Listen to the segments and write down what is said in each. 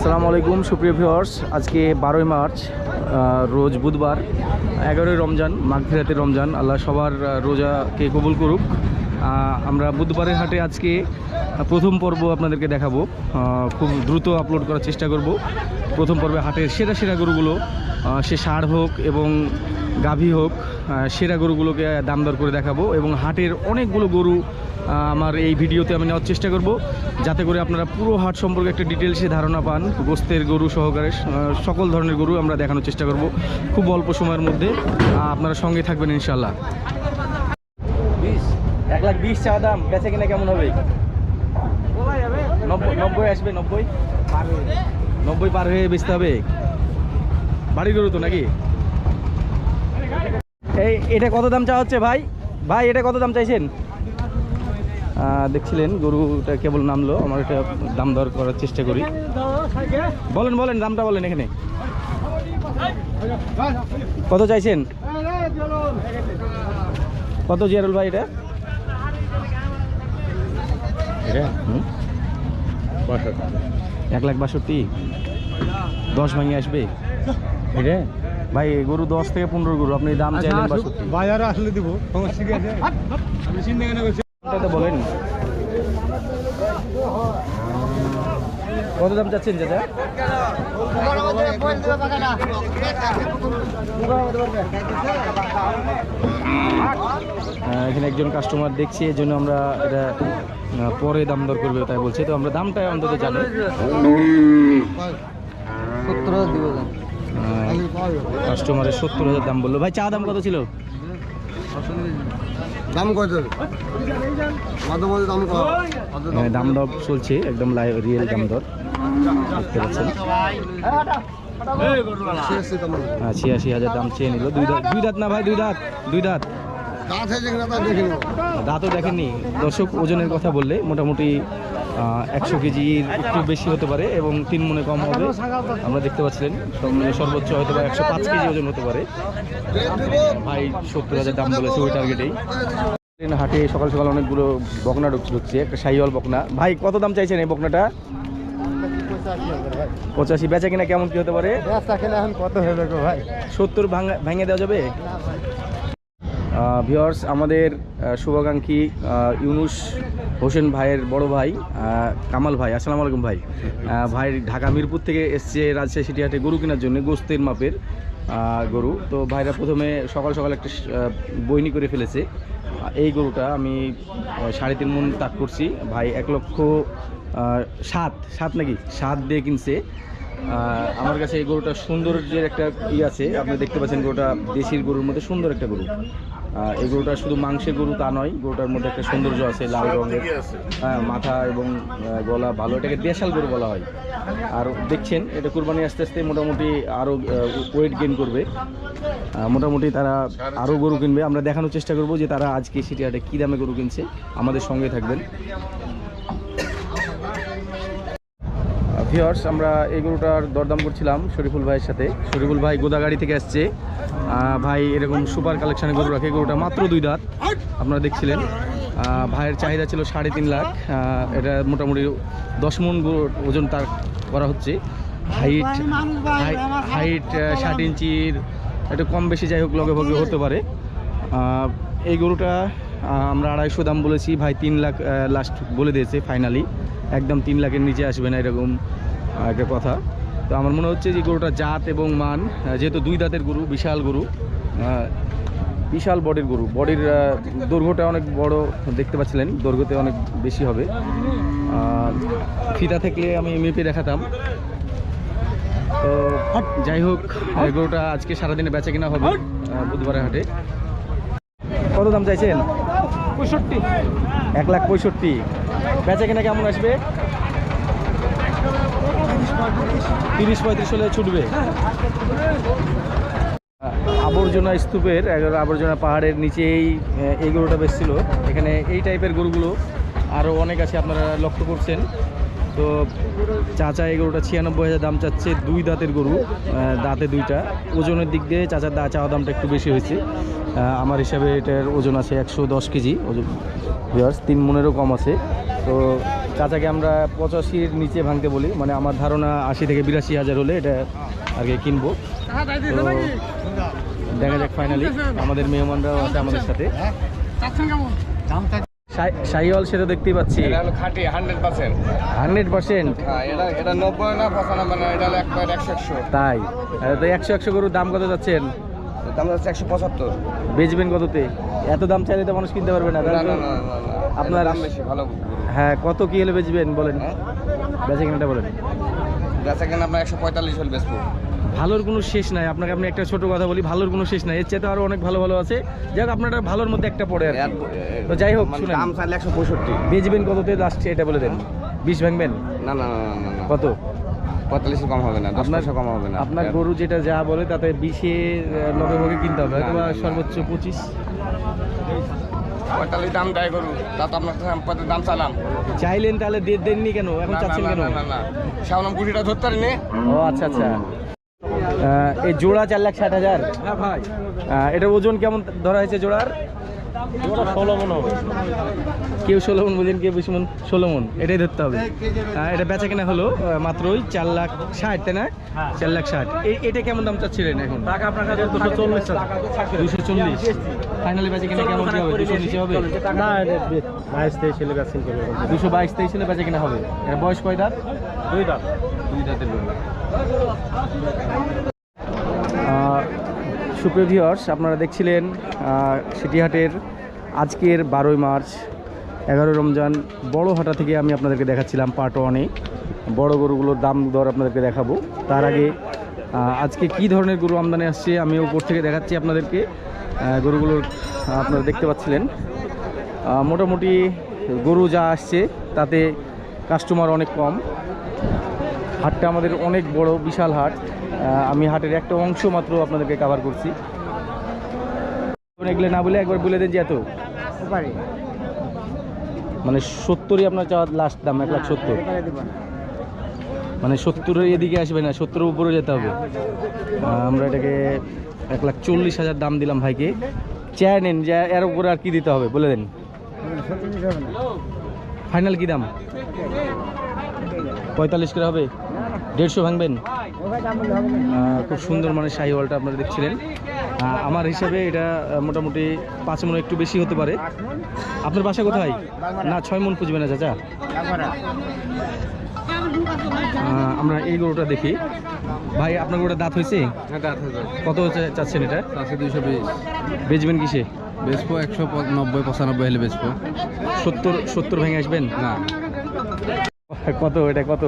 আসসালামু আলাইকুম, সুপ্রিয় ভিওর্স আজকে বারোই মার্চ রোজ বুধবার, এগারোই রমজান মাঘ ফেরাতে রমজান। আল্লাহ সবার রোজাকে কবুল করুক। আমরা বুধবারের হাটে আজকে প্রথম পর্ব আপনাদেরকে দেখাবো। খুব দ্রুত আপলোড করার চেষ্টা করব। প্রথম পর্বে হাটের সেরা সেরা গরুগুলো সে ষাঁড় হোক এবং গাভী হোক সেরা গরুগুলোকে দাম দর করে দেখাবো এবং হাটের অনেকগুলো গরু আমার এই ভিডিওতে আমি নেওয়ার চেষ্টা করব। যাতে করে আপনারা পুরো হাট সম্পর্কে একটা ডিটেলসে ধারণা পান, গোস্তের গরু সহকারে সকল ধরনের গরু আমরা দেখানোর চেষ্টা করব। খুব অল্প সময়ের মধ্যে আপনারা সঙ্গে থাকবেন ইনশাল্লাহ এক লাখ বিশ চা দাম, বেচে কিনা কেমন হবে? নব্বই নব্বই আসবে, নব্বই? নব্বই পার হয়ে বেচতে হবে। বাড়ির গরু তো নাকি? এই, এটা কত দাম চা হচ্ছে ভাই? ভাই, এটা কত দাম চাইছেন? দেখছিলেন, গরুটা কেবল নামলো, আমার এটা দাম দর করার চেষ্টা করি। বলেন বলেন, দামটা বলেন এখানে। কত চাইছেন? কত জিয়ারুল ভাই এটা? এটা? এক লাখ বাষট্টি? দশ ভাঙে আসবে? এটা? ভাই গরু দশ থেকে পনেরো গরু আপনি দাম চাইলেন বাষট্টি। বাজারে আসলে দিব। সমস্যা আছে? আমি চিন্তা কেন করছি এটা তো বলেন। কত দাম চাচ্ছেন চাচা? আহ, এখানে একজন কাস্টমার দেখছি এই জন্য আমরা এটা পরে দাম দর করবে তাই বলছি। তো আমরা দামটা অন্তত জানি। কাস্টমারের সত্তর হাজার দাম বলল। ভাই চা দাম কত ছিল? দাম কত? দর চলছে একদম লাইভ রিয়েল দাম দর। দেখতে পাচ্ছেন। ছিয়াশি হ্যাঁ, ছিয়াশি হাজার দাম চেয়ে নিল। দুই দাঁত দুই দাঁত না ভাই দুই দাঁত দুই দাঁত। গাছ আছে কিনা তা দেখে নেব। দাঁতও দেখেননি। দর্শক ওজনের কথা বললে মোটামুটি একশো কেজির একটু বেশি হতে পারে এবং তিন মনে কম হবে। আমরা দেখতে পাচ্ছিলেন সর্বোচ্চ হয়তো বা একশো পাঁচ কেজি ওজন হতে পারে। ভাই সত্তর হাজার দাম বলেছে ওই টার্গেটেই হাটে সকাল সকাল অনেকগুলো বকনা ঢুকছে ঢুকছে একটা সাইওয়াল বকনা। ভাই কত দাম চাইছেন এই বকনাটা? পঁচাশি বেচা কিনা কেমন কি হতে পারে? রাস্তা খেলে এখন কত হবে ভাই? সত্তর ভাঙা ভেঙে দেওয়া যাবে? ভিওর্স আমাদের শুভাকাঙ্ক্ষী ইউনুস হোসেন ভাইয়ের বড় ভাই কামাল ভাই, আসসালামু আলাইকুম ভাই। ভাই ঢাকা মিরপুর থেকে এসছে রাজশাহী সিটি হাটে গরু কেনার জন্য, গোস্তের মাপের গরু। তো ভাইরা প্রথমে সকাল সকাল একটা বইনি করে ফেলেছে। এই গরুটা আমি সাড়ে তিন মন তাক করছি। ভাই এক লক্ষ সাত সাত নাকি? সাত দিয়ে কিনছে। আমার কাছে এই গরুটা সৌন্দর্যের একটা ই আছে। আপনি দেখতে পাচ্ছেন গরুটা দেশির গরুর মধ্যে সুন্দর একটা গরু। এই গরুটা শুধু মাংসের গরু তা নয় গরুটার মধ্যে একটা সৌন্দর্য আছে লাল রঙের হ্যাঁ মাথা এবং গলা ভালো এটাকে দেশাল গরু বলা হয়। আর দেখছেন এটা কুরবানি আস্তে আস্তে মোটামুটি আরও ওয়েট গেন করবে। মোটামুটি তারা আরও গরু কিনবে। আমরা দেখানোর চেষ্টা করব যে তারা আজকে সিটিহাটে কী দামে গরু কিনছে। আমাদের সঙ্গে থাকবেন। ভিওর্স আমরা এই গরুটার দরদাম করছিলাম শরীফুল ভাইয়ের সাথে। শরীফুল ভাই গোদাগাড়ি থেকে আসছে। ভাই এরকম সুপার কালেকশানে গরু রাখে। গরুটা মাত্র দুই দাঁত, আপনারা দেখছিলেন। ভাইয়ের চাহিদা ছিল সাড়ে তিন লাখ। এটা মোটামুটি দশ মন ওজন তার করা হচ্ছে। হাইট হাইট ষাট ইঞ্চির, একটু কম বেশি যাই হোক, লগে ভগে হতে পারে। এই গরুটা আমরা আড়াইশো দাম বলেছি। ভাই তিন লাখ লাস্ট বলে দিয়েছে ফাইনালি একদম তিন লাখের নিচে আসবে না এরকম একটা কথা। তো আমার মনে হচ্ছে যে গরুটা জাত এবং মান যেহেতু দুই দাঁতের গরু বিশাল গরু বিশাল বডির গরু। বডির দৈর্ঘ্যটা অনেক বড় দেখতে পাচ্ছিলেন দৈর্ঘ্যতে অনেক বেশি হবে। আর ফিতা থেকে আমি মেপে দেখাতাম। তো যাই হোক এই গরুটা আজকে সারাদিনে বেচা কিনা হবে বুধবারের হাটে। কত দাম চাইছেন? পঁয়ষট্টি। এক লাখ পঁয়ষট্টি। বেচা কিনা কেমন আসবে? তিরিশ পঁয়ত্রিশ হলে ছুটবে। আবর্জনা স্তূপের আবর্জনা পাহাড়ের নিচেই এই গরুটা বেশ ছিল এখানে এই টাইপের গরুগুলো আরও অনেক আছে আপনারা লক্ষ্য করছেন। তো চাচা এই গরুটা ছিয়ানব্বই হাজার দাম চাচ্ছে দুই দাঁতের গরু দাঁতে দুইটা। ওজনের দিক দিয়ে চাচার দা চাওয়া দামটা একটু বেশি হয়েছে। আমার হিসাবে এটার ওজন আছে একশো দশ কেজি। ওজন ভিউয়ার্স তিন মনেরও কম আছে। তো চাচাকে আমরা পঁচাশির নিচে ভাঙতে বলি মানে আমার ধারণা আশি থেকে বিরাশি হাজার হলে এটা আগে কিনবো। দেখা যাক ফাইনালি আমাদের মেহমানরাও আছে আমাদের সাথে। শাহি- শাহিওয়াল সেটা দেখতেই পাচ্ছি। Hundred percent? হ্যাঁ তাই? তো একশো একশো গরুর দাম কত যাচ্ছেন? দাম হচ্ছে একশো পঁচাত্তর বেচবেন কততে এত দাম চাইলে তো মানুষ কিনতে পারবে না আপনার- বেশি ভালো হ্যাঁ কত কি হলে বেচবেন বলেন হ্যাঁ? বেচে কিনাটা বলেন বেচা কেন আপনার একশো পঁয়তাল্লিশ হল বেচবো ভালোর কোনো শেষ নাই আপনাকে আপনি একটা ছোট কথা বলি ভালোর কোনো শেষ নাই এর চেয়ে তো আরও অনেক ভালো ভালো আছে যাক আপনার ভালোর মধ্যে একটা পড়ে আর তো যাই হোক মানে শুনেন দাম চাইলে একশো পঁয়ষট্টি বেচবেন কততে লাস্ট এটা বলে দেন বিষ ভাঙবেন না না না কত পঁয়তাল্লিশ কম হবে না দশ আপনার পয়সা কম হবে না। আপনার গরু যেটা যা বলে তাতে বিশে লগে ভগে কিনতে হবে অথবা। সর্বোচ্চ পঁচিশ। পঁয়তাল্লিশ দাম দেয় গরু তা তো আপনার দাম চালাম চাইলেন তাহলে দিয়ে দেননি কেন? এখন চাচ্ছেন কেন? না, না, না। শাওনাম গুটিটা ধরতে পারিনি। ও আচ্ছা আচ্ছা। এই জোড়া চার লাখ ষাট হাজার। হ্যাঁ ভাই। এটার ওজন কেমন ধরা হয়েছে জোড়ার? ষোলো মন হবে। কেউ ষোলো মন বুঝেন কেউ বেশি মন ষোলো মন। এটাই ধরতে হবে। এটা বেচা কেনা হলো আহ, মাত্রই চার লাখ ষাট তাই না? চার লাখ ষাট। এটা কেমন দাম চাচ্ছিলেন এখন? টাকা আপনার কাছে দুশো চল্লিশ দুশো চল্লিশ। ফাইনালি বেচা কেনা কেমন হবে? দুশো নিচে হবে? না বাইশ তেইশ ছেলে ভ্যাকসিন করবে দুশো বাইশ তেইশ হলে বেচা কেনা হবে। বয়স কয় দাঁত দুই দাম দুই দাঁতের সুপ্রিয় ভিউয়ার্স আপনারা দেখছিলেন সিটিহাটের আজকের বারোই মার্চ এগারো রমজান, বড় হাটা থেকে আমি আপনাদেরকে দেখাচ্ছিলাম পার্ট ওয়ানে বড় গরুগুলোর দাম দর আপনাদেরকে দেখাবো। তার আগে আজকে কি ধরনের গরু আমদানি আসছে আমি উপর থেকে দেখাচ্ছি আপনাদেরকে। গরুগুলোর আপনারা দেখতে পাচ্ছিলেন। মোটামুটি গরু যা আসছে, তাতে কাস্টমার অনেক কম। হাটটা আমাদের অনেক বড় বিশাল হাট। আমি হাটের একটা অংশ মাত্র আপনাদেরকে কভার করছি। এগুলো না বলে একবার বলে দেন যে এত? পারি। মানে সত্তরই আপনার চাওয়ার লাস্ট দাম এক লাখ সত্তর। মানে সত্তরের এদিকে আসবে না সত্তরের উপরে যেতে হবে। আমরা এটাকে এক লাখ চল্লিশ হাজার দাম দিলাম ভাইকে। চেয়ে নেন যে এর উপরে আর কি দিতে হবে বলে দেন। ফাইনাল কি দাম? পঁয়তাল্লিশ করে হবে? দেড়শো ভাঙবেন? খুব সুন্দর মানে শাহিওয়ালটা আপনারা দেখছিলেন। আমার হিসাবে এটা মোটামুটি পাঁচ মন একটু বেশি হতে পারে। আপনার বাসা কোথায়? না ছয় মন খুঁজবে না চাচা? আমরা এই গরুটা দেখি। ভাই আপনার গরুটা দাঁত হয়েছে? হ্যাঁ দাঁত হয়ে যাবে কত চাচ্ছেন এটা? দুইশো বিশ। বেচবেন কিসে? বেচবো একশো নব্বই পঁচানব্বই হলে বেচবো। সত্তর সত্তর ভেঙে আসবেন? না। কত এটা কত?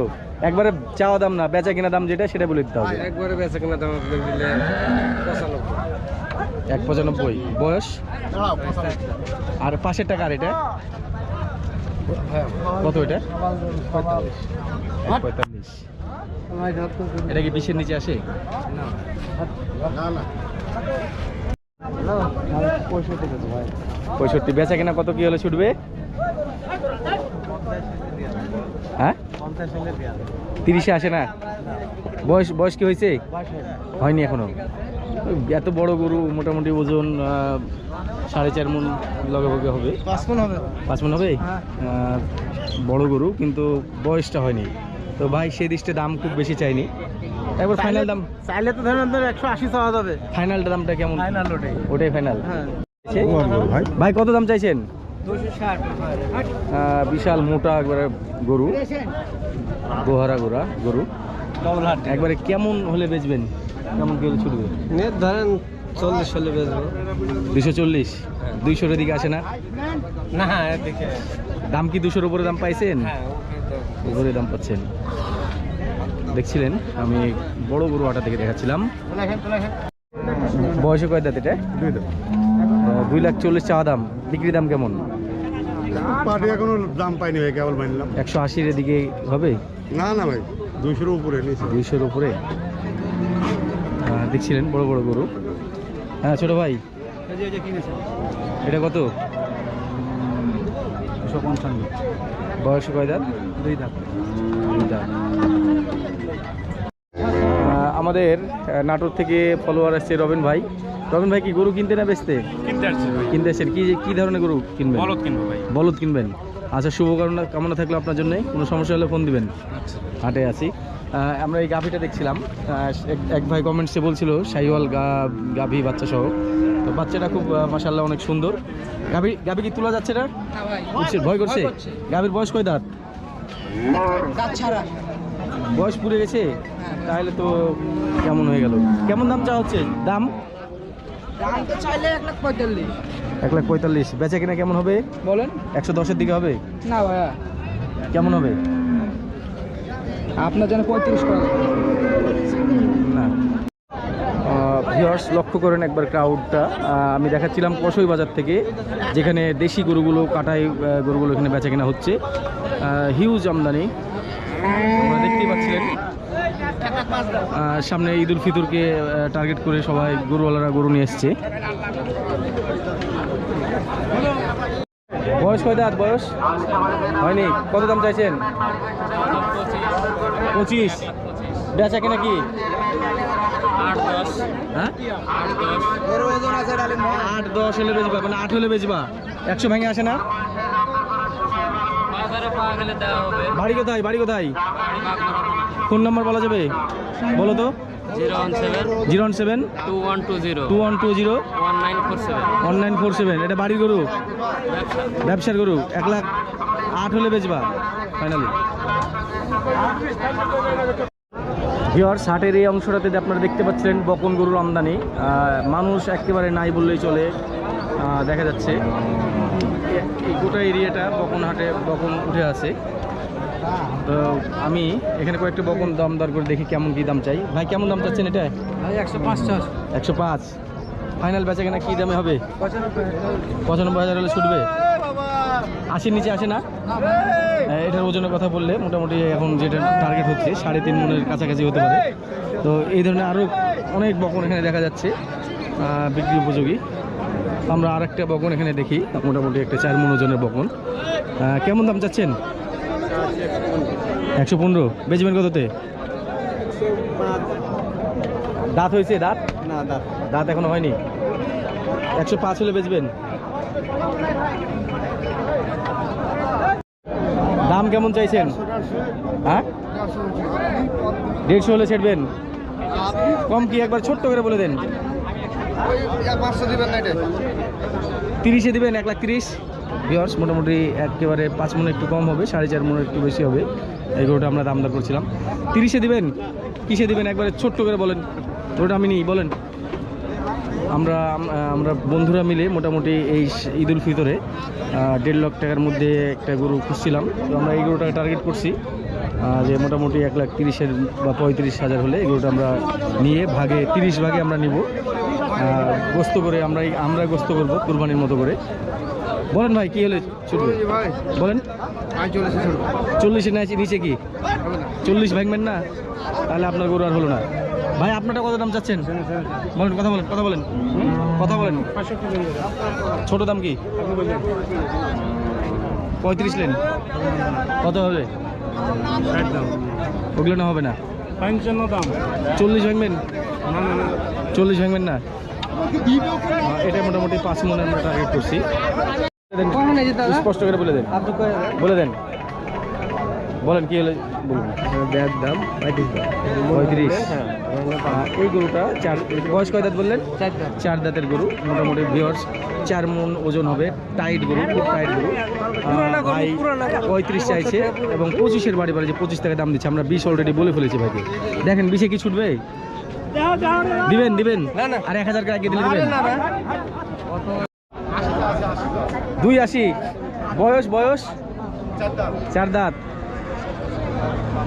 একবারে চাওয়া দাম না বেচা কিনা দাম যেটা সেটা বলে দিতে হবে। একবারে বেচা কেনা দাম দিলে এক পঁচানব্বই। বয়স? আর পাশের টাকা আর এটা? কত এটা? পঁয়তাল্লিশ। এটা কি বিশের নিচে আসে? পঁয়ষট্টি। বেচা কিনা কত কি হলে ছুটবে? হ্যাঁ? তিরিশে আসে না? বয়স বয়স কি হয়েছে? হয়নি এখনও। এত বড় গরু মোটামুটি ওজন সাড়ে চার মন লগে হবে। পাঁচ কোন হবে। পাঁচ মন হবে? হ্যাঁ। বড় গরু কিন্তু বয়সটা হয়নি। তো ভাই সেই দৃষ্টে দাম খুব বেশি চাইনি। একবার ফাইনাল দাম চাইলে তো ধরেন আপনার একশো আশি চাওয়া যাবে। ফাইনাল দামটা কেমন? ফাইনাল ওটাই। ওটাই ফাইনাল হ্যাঁ। ভাই। ভাই কত দাম চাইছেন? বিশাল মোটা একবারে গরু। গোহারা গোরা গরু। একবারে কেমন হলে বেচবেন? কেমন কি হলে ছুটবে? নেট ধরেন চল্লিশ হলে বেচবো। দুশো চল্লিশ? দুইশোর দিকে আসে না? না এদিকে দাম কি দুশোর উপরে দাম পাইছেন? হ্যাঁ উপরে দাম পাচ্ছেন। দেখছিলেন আমি বড় গরু আটা থেকে দেখাচ্ছিলাম। বয়সে কয় দাঁত এটা? দুই লাখ চল্লিশ চাওয়া দাম। বিক্রি দাম কেমন? এখনও দাম পাইনি ভাই কেবল মানলাম একশো আশির দিকে হবে? না না ভাই দুইশোর উপরে নিয়েছি। দুইশোর উপরে? দেখছিলেন বড় বড় গরু। হ্যাঁ ছোট ভাই। এটা কত? দুশো পঞ্চান্ন। বয়স কয় দাঁত? দুই দাঁত। দুই দাঁত। আমাদের নাটোর থেকে ফলোয়ার আসছে রবিন ভাই। রবিন ভাই কি গরু কিনতে না বেচতে? কিনতে আসছি ভাই। কিনতে আসছেন। কি কি ধরনের গরু কিনবেন? বলদ কিনবো ভাই। বলদ কিনবেন। আচ্ছা শুভকামনা কামনা থাকলে আপনার জন্য। কোনো সমস্যা হলে ফোন দিবেন। আচ্ছা। হাটে আছি। আমরা এই গাভিটা দেখছিলাম। এক- এক ভাই কমেন্টসে বলছিল সাইওয়াল গা গাভি বাচ্চা সহ তো বাচ্চাটা খুব মাসাল্লাহ অনেক সুন্দর। গাভি গাভি কি তোলা যাচ্ছে না? ভয় করছে গাভির বয়স কয় দাঁত? বয়স পুড়ে গেছে? তাহলে তো কেমন হয়ে গেল? কেমন দাম চা হচ্ছে? দাম? দাম তো চাইলে এক লাখ পঁয়তাল্লিশ। এক লাখ পঁয়তাল্লিশ। বেচা কিনা কেমন হবে? বলেন। একশো দশের দিকে হবে? না ভাইয়া। কেমন হবে? আপনার জন্য পঁয়ত্রিশ করে। না। ভিওর্স লক্ষ্য করেন একবার ক্রাউডটা আমি দেখাচ্ছিলাম কসই বাজার থেকে যেখানে দেশি গরুগুলো কাটাই গরুগুলো এখানে বেচা কেনা হচ্ছে। হিউজ আমদানি। দেখতেই পাচ্ছিলেন। সামনে ঈদ উল ফিতরকে টার্গেট করে সবাই গরুওয়ালারা গরু নিয়ে এসছে। বয়স কয় দাঁত, বয়স? হয়নি, কত দাম চাইছেন? পঁচিশ। বেচা কেনা কি? হ্যাঁ? আট দশ হলে বেচবা মানে আট হলে বেচবা। একশো ভেঙে আসে না? বাড়ি কোথায়? বাড়ি কোথায়? ফোন নম্বর বলা যাবে? বলো তো। Zero one seven. Two one two zero two one two zero. One nine four seven. One nine four seven. এটা বাড়ির গরু? ব্যবসার গরু। এক লাখ আট হলে বেচবা। ফাইনালি ভিওর ষাটের এই অংশটাতে আপনারা দেখতে পাচ্ছিলেন বকন গরুর আমদানি মানুষ একেবারে নাই বললেই চলে দেখা যাচ্ছে। গোটা এরিয়াটা বকন হাটে বকন উঠে আছে। তো আমি এখানে কয়েকটা বকন দাম দর করে দেখি কেমন কি দাম চাই। ভাই কেমন দাম চাচ্ছেন এটা? ভাই একশো পঞ্চাশ একশো পাঁচ। ফাইনাল বেচা কেনা কী দামে হবে? পঁচানব্বই হাজার হলে ছুটবে। আশির নিচে আসে না? এটার ওজনের কথা বললে মোটামুটি এখন যেটা টার্গেট হচ্ছে সাড়ে তিন মনের কাছাকাছি হতে পারে। তো এই ধরনের আরও অনেক বকন এখানে দেখা যাচ্ছে বিক্রি উপযোগী। আমরা আর একটা বকন এখানে দেখি মোটামুটি একটা চার মন ওজনের বকন আহ, কেমন দাম চাচ্ছেন? একশো পনেরো। বেচবেন কততে? দাঁত হয়েছে দাঁত? না দাঁত। দাঁত এখনও হয়নি? একশো পাঁচ হলে বেচবেন? দাম কেমন চাইছেন? হ্যাঁ? দেড়শো হলে ছেড়বেন? কম কি? একবার ছোট্ট করে বলে দেন। তিরিশে দিবেন, এক লাখ তিরিশ। ভিওর্স মোটামুটি একেবারে পাঁচ মনে একটু কম হবে, সাড়ে চার মনে একটু বেশি হবে। এই গরুটা আমরা দাম করছিলাম। তিরিশে দিবেন, কিসে দিবেন? একবারে ছোট্ট করে বলেন। গরুটা আমি নিই, বলেন। আমরা আমরা বন্ধুরা মিলে মোটামুটি এই স- ঈদ উল ফিতরে দেড় লাখ টাকার মধ্যে একটা গরু খুঁজছিলাম। তো আমরা এই গরুটাকে টার্গেট করছি যে মোটামুটি এক লাখ তিরিশের বা পঁয়ত্রিশ হাজার হলে এই গরুটা আমরা নিয়ে ভাগে, তিরিশ ভাগে আমরা নিব। গোস্ত করে আমরা আমরা গোস্ত করব কুরবানির মতো করে। বলেন ভাই কি হলে ভাই। বলেন। আমি চলে এসেছি নিচে নিচে কি? চল্লিশ ভাঙবেন না? তাহলে আপনার গরু আর হলো না। ভাই আপনারটা কত দাম চাচ্ছেন? বলেন কথা বলেন কথা বলেন। কথা বলেন। ছোট দাম কি? পঁয়ত্রিশ লেন। কত হবে? ওগুলো না হবে না? চল্লিশ ভাঙবেন? চল্লিশ ভাঙবেন না? এটা মোটামুটি পাঁচ মনে আমরা টার্গেট করছি। স্পষ্ট করে বলে দেন। বলে দেন। বলেন কি হলে? বলুন ব্যাগ দাম পঁয়ত্রিশ পঁয়ত্রিশ। এই গরুটা চার বয়স কয় দাঁত বললেন? চার দাঁতের গরু মোটামুটি ভিওর্স চার মন ওজন হবে। টাইট গরু খুব টাইট গরু। ভাই পঁয়ত্রিশ চাইছে এবং পঁচিশের বাড়ি বাড়ি যে পঁচিশ টাকা দাম দিচ্ছে আমরা বিশ অলরেডি বলে ফেলেছি ভাইকে। দেখেন বিশে কি ছুটবে? দিবেন দিবেন। আর এক হাজার টাকা দিলে দিবেন। দুই আশি। বয়স বয়স? চার দাঁত।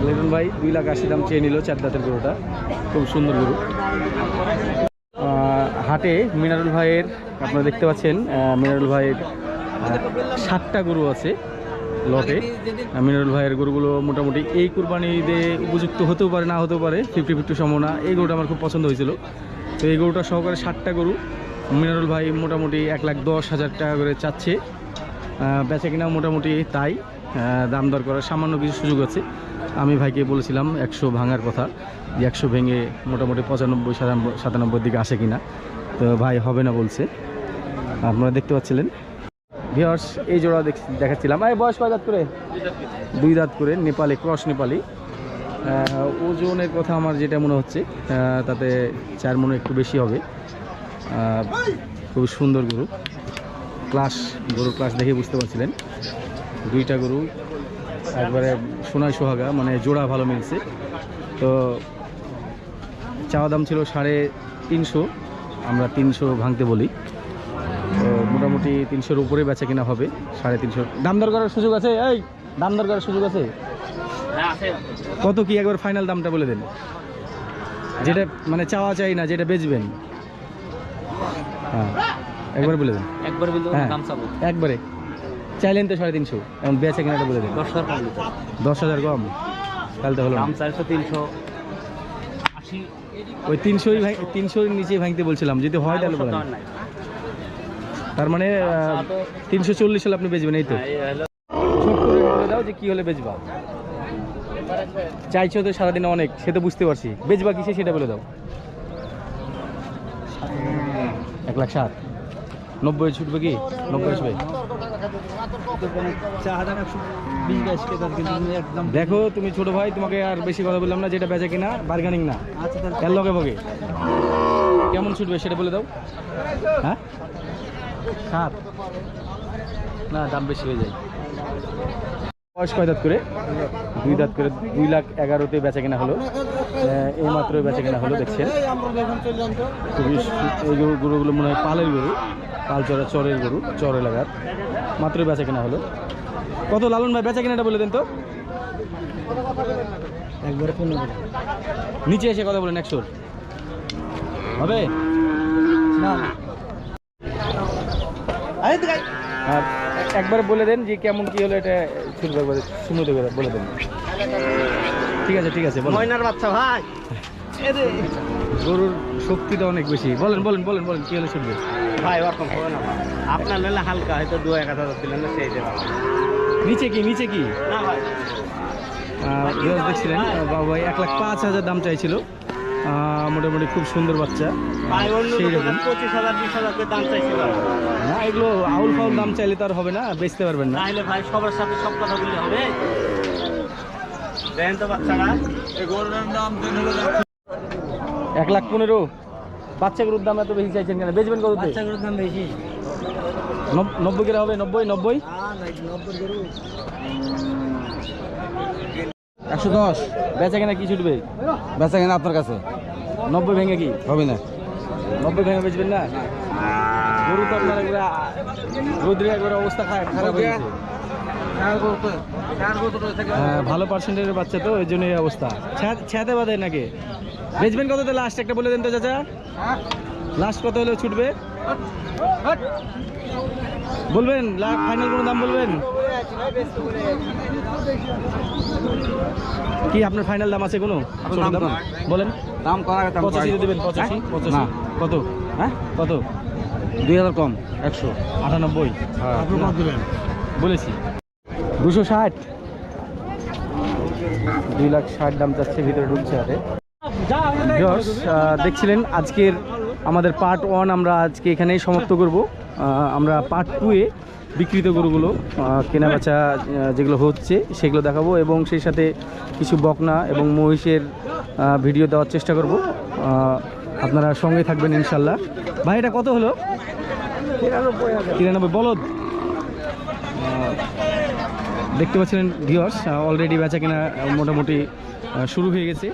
লিটন ভাই দুই লাখ আশি দাম চেয়ে নিল চার দাঁতের গরুটা। খুব সুন্দর গরু। হাটে মিনারুল ভাইয়ের আপনারা দেখতে পাচ্ছেন মিনারুল ভাইয়ের সাতটা গরু আছে। লটে। আহ, মিনারুল ভাইয়ের গরুগুলো মোটামুটি এই কুরবানি ঈদে উপযুক্ত হতেও পারে না হতেও পারে ফিফটি ফিফটি সম্ভাবনা। এই গরুটা আমার খুব পছন্দ হয়েছিল। তো এই গরুটা সহকারে ষাটটা গরু। মিনারুল ভাই মোটামুটি এক লাখ দশ হাজার টাকা করে চাচ্ছে। বেচা কিনা মোটামুটি তাই। দাম দর করার সামান্য কিছু সুযোগ আছে। আমি ভাইকে বলেছিলাম একশো ভাঙার কথা যে একশো ভেঙে মোটামুটি পঁচানব্বই সাতানব্বই সাতানব্বই দিকে আসে কিনা। তো ভাই হবে না বলছে। আপনারা দেখতে পাচ্ছিলেন? ভিওর্স এই জোড়া দেখ- দেখাচ্ছিলাম। এই বয়স কয় দাঁত করে? দুই দাঁত করে, নেপালি, ক্রস নেপালি। ওজনের কথা আমার যেটা মনে হচ্ছে তাতে চার মনে একটু বেশি হবে। খুব সুন্দর গরু। ক্লাস, গরুর ক্লাস দেখে বুঝতে পারছিলেন। দুইটা গরু একবারে সোনায় সোহাগা মানে জোড়া ভালো মিলছে। তো চাওয়া দাম ছিল সাড়ে তিনশো, আমরা তিনশো ভাঙতে বলি। মোটামুটি তিনশোর উপরে বেচা কিনা হবে সাড়ে তিনশো। দাম দর করার সুযোগ আছে? এই দাম দর করার সুযোগ আছে? হ্যাঁ কত কি একবার ফাইনাল দামটা বলে দেন? যেটা মানে চাওয়া চাই না যেটা বেচবেন। হ্যাঁ একবার বলে দেন। একবার হ্যাঁ। একবারে। চাইলেন তো সাড়ে তিনশো এখন বেচে কিনাটা বলে দেন। দশ হাজার কম। দশ হাজার কম? তাহলে তো হলো। দাম চারশো তিনশো আশি। ওই তিনশোই ভাই তিনশোর নিচে ভাঙতে বলছিলাম যদি হয় তাহলে বলেন। তার মানে তিনশো চল্লিশ হলে আপনি বেচবেন এই তো। দাও যে কি হলে বেচবা। চাইছো তো সারাদিনে অনেক সে তো বুঝতে পারছি। বেচবা কিসে সেটা বলে দাও। এক লাখ সাত নব্বই ছুটবে কি? নব্বই আসবে দেখো তুমি ছোট ভাই তোমাকে আর বেশি কথা বললাম না যেটা বেচা কিনা বার্গানিং না। আচ্ছা এর লগে ভগে। কেমন ছুটবে সেটা বলে দাও। হ্যাঁ? সাত। না দাম বেশি হয়ে যায়। বয়স কয় দাঁত করে? দুই দাঁত করে দুই লাখ এগারোতে বেচা কেনা হলো। এই মাত্র বেচা কেনা হলো দেখছেন? খুবই এই গরু গরুগুলো মনে হয় পালের গরু। পাল চড়া চরের গরু চর এলাকার। মাত্র বেচা কেনা হলো। কত লালন ভাই বেচা কেনাটা বলে দেন তো। একবারে পনেরো নিচে এসে কথা বলেন একশোর। হবে? না। আর একবার বলে দেন যে কেমন কি হলো এটা শুরু একবার সুন্দর করে বলে দেন। ঠিক আছে ঠিক আছে ময়নার বাচ্চা ভাই। গরুর শক্তিটা অনেক বেশি। বলেন বলেন বলেন বলেন কি হলে শুনবে ভাই ওরকম হবে না আপনার নিলে হালকা হয়তো দু এক হাজার দিলেন না সেই নিচে কি নিচে কি? না ভাই। দেখছিলেন? বাবু ভাই এক লাখ পাঁচ হাজার দাম চাইছিল। মোটামুটি খুব সুন্দর বাচ্চা। পঁচিশ হাজার বিশ হাজার করে দাম চাইছে না এগুলো আউল ফাউল দাম চাইলে তো আর হবে না বেচতে পারবেন না। তাহলে ভাই সবার সাথে সব কথা বললে হবে। দেন তো বাচ্চারা। এক লাখ পনেরো। বাচ্চা গরুর দাম এত বেশি চাইছেন কেন? বেচবেন কত বাচ্চাগুলোর দাম বেশি। নব্বই করে হবে নব্বই নব্বই? একশো দশ। বেচা কেনা কি ছুটবে? বেচা কেনা আপনার কাছে। নব্বই ভেঙে কি? হবে না। নব্বই ভেঙে বেচবেন না? গরু তো আপনার একবারে রোদ্রে একবারে অবস্থা খারাপ হয়ে গেছে। হ্যাঁ, ভালো পার্সেন্টের বাচ্চা তো ওই জন্য এই অবস্থা ছাতে বাদে নাকি? বেচবেন কত লাস্ট একটা বলে দেন তো চাচা। লাস্ট কত হলে ছুটবে? বলবেন ফাইনাল কোনো দাম বলবেন? কি আপনার ফাইনাল দাম আছে কোনো? বলেন। দাম পঁচাশি দেবেন পঁচাশি পঁচাশি। কত? হ্যাঁ? কত? দুই হাজার কম। একশো। আটানব্বই? দিবেন বলেছি। দুশো ষাট? দুই লাখ ষাট দাম যাচ্ছে ভিতরে ঢুকছে আরে দেখছিলেন আজকের আমাদের পার্ট ওয়ান আমরা আজকে এখানেই সমাপ্ত করব। আমরা পার্ট টুয়ে বিক্রিত গরুগুলো আহ, কেনাবেচা যেগুলো হচ্ছে সেগুলো দেখাবো এবং সেই সাথে কিছু বকনা এবং মহিষের ভিডিও দেওয়ার চেষ্টা করব। আপনারা সঙ্গে থাকবেন ইনশাল্লাহ। ভাই এটা কত হলো? তিরানব্বই বলদ। দেখতে পাচ্ছিলেন ভিওর্স অলরেডি বেচা কেনা মোটামুটি শুরু হয়ে গেছে।